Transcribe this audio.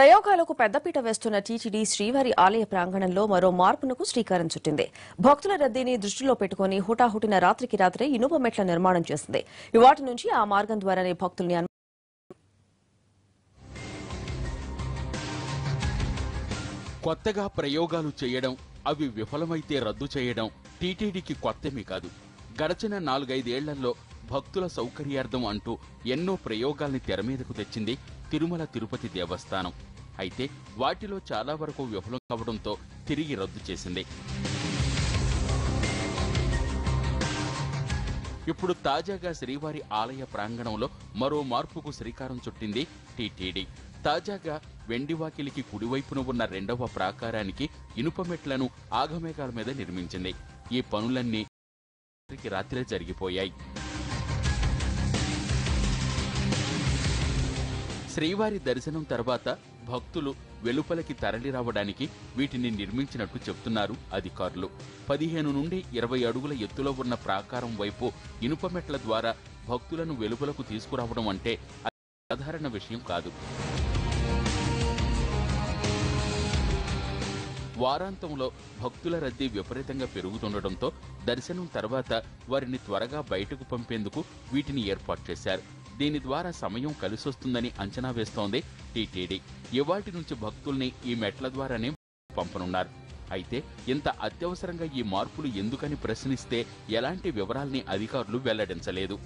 ప్రయోగాలకు పెద్దపీట వేస్తున్న టీటీడీ శ్రీవారి ఆలయ ప్రాంగణంలో మరో మార్పునకు శ్రీకారం చుట్టింది. భక్తుల రద్దీని దృష్టిలో పెట్టుకుని హుటాహుటిన రాత్రికి రాత్రే ఇనుప మెట్ల నిర్మాణం చేసింది. ఇవాటి నుంచి ఆ మార్గం ద్వారానే భక్తుల్ని కొత్తగా ప్రయోగాలు చేయడం అవి విఫలమైతే రద్దు చేయడం టీటీడీకి కొత్తమీ కాదు. గడచిన నాలుగైదేళ్ళలో భక్తుల సౌకర్యార్థం అంటూ ఎన్నో ప్రయోగాల్ని తెరమీదకు తెచ్చింది తిరుమల తిరుపతి దేవస్థానం. అయితే వాటిలో చాలా వరకు విఫలం కావడంతో తిరిగి రద్దు చేసింది. ఇప్పుడు తాజాగా శ్రీవారి ఆలయ ప్రాంగణంలో మరో మార్పుకు శ్రీకారం చుట్టింది టీటీడీ. తాజాగా వెండివాకిలికి కుడివైపున ఉన్న రెండవ ప్రాకారానికి ఇనుప మెట్లను ఆగమేఘాల మీద నిర్మించింది. ఈ పనులన్నీ రాత్రికి రాత్రే జరిగిపోయాయి. శ్రీవారి దర్శనం తర్వాత భక్తులు వెలుపలకి తరలి రావడానికి వీటిని నిర్మించినట్టు చెప్తున్నారు అధికారులు. పదిహేను నుండి ఇరవై అడుగుల ఎత్తులో ఉన్న ప్రాకారం వైపు ఇనుప మెట్ల ద్వారా భక్తులను వెలుపలకు తీసుకురావడం అంటే సాధారణ విషయం కాదు. వారాంతంలో భక్తుల రద్దీ విపరీతంగా పెరుగుతుండటంతో దర్శనం తర్వాత వారిని త్వరగా బయటకు పంపేందుకు వీటిని ఏర్పాటు చేశారు. దీని ద్వారా సమయం కలిసొస్తుందని అంచనా వేస్తోంది టీటీడీ. ఇవాటి నుంచి భక్తుల్ని ఈ మెట్ల ద్వారానే పంపనున్నారు. అయితే ఇంత అత్యవసరంగా ఈ మార్పులు ఎందుకని ప్రశ్నిస్తే ఎలాంటి వివరాల్ని అధికారులు వెల్లడించలేదు.